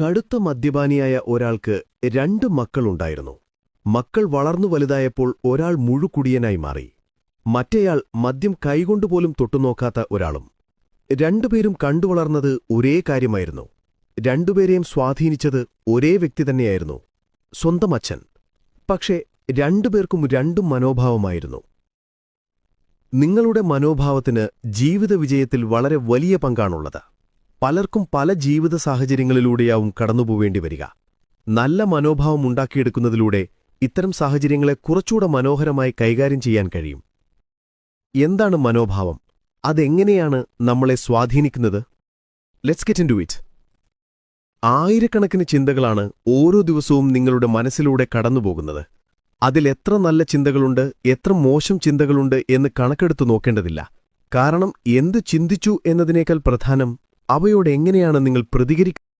കടുത്ത മദ്യപാനിയായ ഒരാൾക്ക് രണ്ട് മക്കളുണ്ടായിരുന്നു. മക്കൾ വളർന്നു വലുതായപ്പോൾ ഒരാൾ മുഴുക്കുടിയനായി മാറി. മറ്റേയാൾ മദ്യം കൈകൊണ്ടുപോലും തൊട്ടുനോക്കാത്ത ഒരാളും. രണ്ടുപേരും കണ്ടുവളർന്നത് ഒരേ കാര്യമായിരുന്നു. രണ്ടുപേരെയും സ്വാധീനിച്ചത് ഒരേ വ്യക്തി തന്നെയായിരുന്നു. സ്വന്തം അച്ഛൻ. പക്ഷേ രണ്ടുപേർക്കും രണ്ടും മനോഭാവമായിരുന്നു. നിങ്ങളുടെ മനോഭാവത്തിന് ജീവിത വിജയത്തിൽ വളരെ വലിയ പങ്കാണുള്ളത്. പലർക്കും പല ജീവിത സാഹചര്യങ്ങളിലൂടെയാവും കടന്നുപോവേണ്ടി വരിക. നല്ല മനോഭാവം ഉണ്ടാക്കിയെടുക്കുന്നതിലൂടെ ഇത്തരം സാഹചര്യങ്ങളെ കുറച്ചുകൂടെ മനോഹരമായി കൈകാര്യം ചെയ്യാൻ കഴിയും. എന്താണ് മനോഭാവം? അതെങ്ങനെയാണ് നമ്മളെ സ്വാധീനിക്കുന്നത്? Let's get into it ആയിരക്കണക്കിന് ചിന്തകളാണ് ഓരോ ദിവസവും നിങ്ങളുടെ മനസ്സിലൂടെ കടന്നുപോകുന്നത്. അതിലെത്ര നല്ല ചിന്തകളുണ്ട് എത്ര മോശം ചിന്തകളുണ്ട് എന്ന് കണക്കെടുത്തു നോക്കേണ്ടതില്ല. കാരണം എന്ത് ചിന്തിച്ചു എന്നതിനേക്കാൾ പ്രധാനം അവയോട് എങ്ങനെയാണ് നിങ്ങൾ പ്രതികരിക്കുക